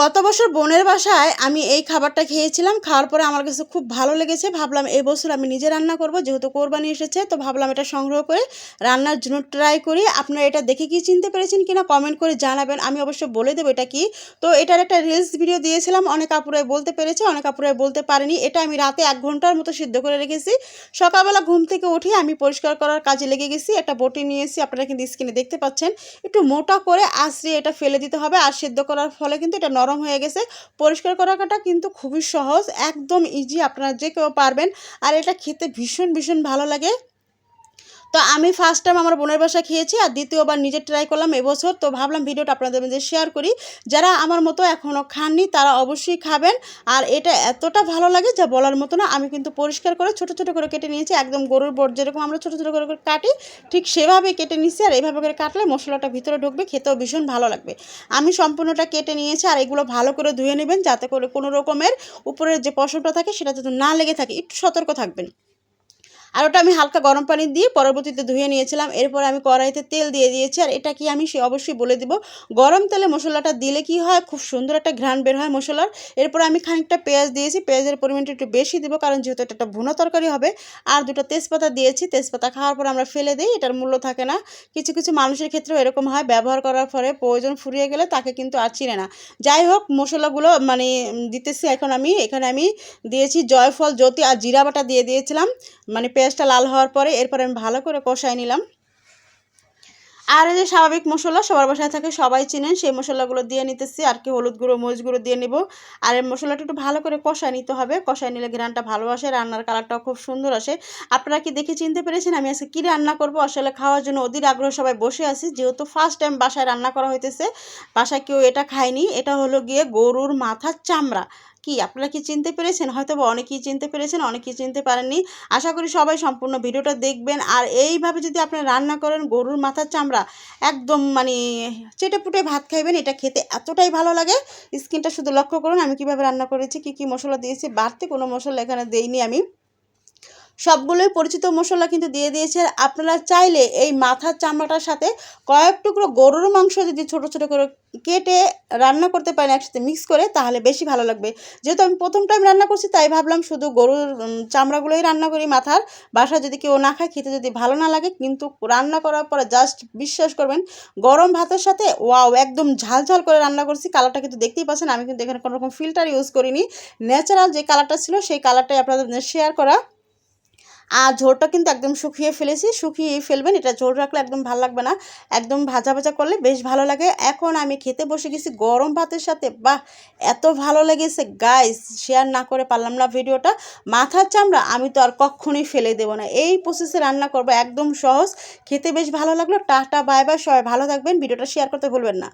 গত বছর বোনের বাসায় আমি এই খাবারটা খেয়েছিলাম, খাওয়ার পরে আমার কাছে খুব ভালো লেগেছে। ভাবলাম এবছর আমি নিজে রান্না করব, যেহেতু কোরবানি এসেছে, তো ভাবলাম এটা সংগ্রহ করে রান্নার জন্য ট্রাই করি। আপনারা এটা দেখে কি চিনতে পেরেছেন কিনা কমেন্ট করে জানাবেন, আমি অবশ্য বলে দেবো এটা কি। তো এটার একটা রিলস ভিডিও দিয়েছিলাম, অনেক আপুরাই বলতে পেরেছে, অনেক আপুরাই বলতে পারেনি। এটা আমি রাতে এক ঘণ্টার মতো সিদ্ধ করে রেখেছি। সকালবেলা ঘুম থেকে উঠে আমি পরিষ্কার করার কাজে লেগে গেছি, একটা বটি নিয়ে এসেছি আপনারা কিন্তু স্ক্রিনে দেখতে পাচ্ছেন। একটু মোটা করে আশ্রিয়ে এটা ফেলে দিতে হবে, আর সিদ্ধ করার ফলে কিন্তু এটা নরম হয়ে গেছে। পরিষ্কার করাটা কিন্তু খুবই সহজ, একদম ইজি আপনারা যে কেউ পারবেন। আর এটা খেতে ভীষণ ভীষণ ভালো লাগে। তো আমি ফার্স্ট টাইম আমার বোনের বাসা খেয়েছি আর দ্বিতীয়বার নিজে ট্রাই করলাম এবছর। তো ভাবলাম ভিডিওটা আপনাদের মধ্যে শেয়ার করি। যারা আমার মতো এখনও খাননি, তারা অবশ্যই খাবেন। আর এটা এতটা ভালো লাগে যা বলার মতো না, আমি কিন্তু পরিষ্কার করে ছোট ছোট করে কেটে নিয়েছি। একদম গরুর বট যেরকম আমরা ছোট ছোট করে করে কাটি, ঠিক সেভাবে কেটে নিয়েছি আর এইভাবে করে কাটলে মশলাটা ভিতরে ঢুকবে, খেতেও ভীষণ ভালো লাগবে। আমি সম্পূর্ণটা কেটে নিয়েছি আর এগুলো ভালো করে ধুয়ে নেবেন, যাতে করে কোনো রকমের উপরের যে পশমটা থাকে সেটা যাতে না লেগে থাকে। একটু সতর্ক থাকবেন। আর ওটা আমি হালকা গরম পানি দিয়ে পরবর্তীতে ধুয়ে নিয়েছিলাম। এরপর আমি কড়াইতে তেল দিয়ে দিয়েছি। আর এটা কি আমি সে অবশ্যই বলে দিব। গরম তেলে মশলাটা দিলে কি হয়? খুব সুন্দর একটা ঘ্রাণ বের হয় মশলার। এরপর আমি খানিকটা পেঁয়াজ দিয়েছি। পেঁয়াজের পরিমাণটা একটু বেশি দেবো, কারণ যেহেতু এটা একটা ভুনো তরকারি হবে। আর দুটো তেজপাতা দিয়েছি। তেজপাতা খাওয়ার পর আমরা ফেলে দিই, এটার মূল্য থাকে না। কিছু কিছু মানুষের ক্ষেত্রেও এরকম হয়। ব্যবহার করার ফলে প্রয়োজন ফুরিয়ে গেলে তাকে কিন্তু আর চিনে না। যাই হোক, মশলাগুলো মানে দিতেছি এখন আমি। এখানে আমি দিয়েছি জয়ফল, জ্যোতি আর জিরা বাটা দিয়ে দিয়েছিলাম। মানে পেঁয়াজটা লাল হওয়ার পরে এরপরে আমি ভালো করে কষাই নিলাম। আর এই যে স্বাভাবিক মশলা, সবার বাসায় থাকে, সবাই চিনেন, সেই মশলাগুলো দিয়ে নিতেছি। আর কি, হলুদ গুঁড়ো, মরিচ গুঁড়ো দিয়ে নেব। আর এই মশলাটা একটু ভালো করে কষায় নিতে হবে। কষায় নিলে গ্রানটা ভালো আসে, রান্নার কালারটাও খুব সুন্দর আসে। আপনারা কি দেখে চিনতে পেরেছেন আমি আজকে কী রান্না করব? আসলে খাওয়ার জন্য অধীর আগ্রহ সবাই বসে আছি। যেহেতু ফার্স্ট টাইম বাসায় রান্না করা হইতেছে, বাসায় কেউ এটা খায়নি। এটা হলো গিয়ে গরুর মাথার চামড়া। কি? আপনারা কি চিনতে পেরেছেন? হয়তো বা অনেকেই চিনতে পেরেছেন, অনেকেই চিনতে পারেননি। আশা করি সবাই সম্পূর্ণ ভিডিওটা দেখবেন। আর এইভাবে যদি আপনারা রান্না করেন, গরুর মাথার চামড়া একদম মানে চেটে পুটে ভাত খাইবেন, এটা খেতে এতটাই ভালো লাগে। স্কিনটা শুধু লক্ষ্য করুন আমি কীভাবে রান্না করেছি, কি কি মশলা দিয়েছি, বাড়তে কোনো মশলা এখানে দেইনি আমি। সবগুলোই পরিচিত মশলা কিন্তু দিয়ে দিয়েছে। আপনারা চাইলে এই মাথার চামড়াটার সাথে কয়েক টুকরো গরুর মাংস যদি ছোট ছোট করে কেটে রান্না করতে পারেন একসাথে মিক্স করে, তাহলে বেশি ভালো লাগবে। যেহেতু আমি প্রথম টাইম রান্না করছি, তাই ভাবলাম শুধু গরুর চামড়াগুলোই রান্না করি মাথার। বাসা যদি কেউ না খায়, খেতে যদি ভালো না লাগে, কিন্তু রান্না করার পরে জাস্ট বিশ্বাস করবেন, গরম ভাতের সাথে ওয়াও একদম ঝাল ঝাল করে রান্না করছি। কালারটা কিন্তু দেখতেই পাচ্ছেন, আমি কিন্তু এখানে কোনো রকম ফিল্টার ইউজ করিনি। ন্যাচারাল যে কালারটা ছিল, সেই কালারটাই আপনাদের শেয়ার করা। আর ঝোলটা কিন্তু একদম শুকিয়ে ফেলেছি। শুকিয়ে ফেলবেন, এটা ঝোল রাখলে একদম ভালো লাগবে না। একদম ভাজা ভাজা করলে বেশ ভালো লাগে। এখন আমি খেতে বসে গেছি গরম ভাতের সাথে। বাহ! এত ভালো লেগেছে। গাইস শেয়ার না করে পারলাম না ভিডিওটা। মাথার চামড়া আমি তো আর কখনোই ফেলে দেবো না। এই প্রসেসে রান্না করব একদম সহজ। খেতে বেশ ভালো লাগল। টাটা বাই বাই সবাই ভালো থাকবেন। ভিডিওটা শেয়ার করতে ভুলবেন না।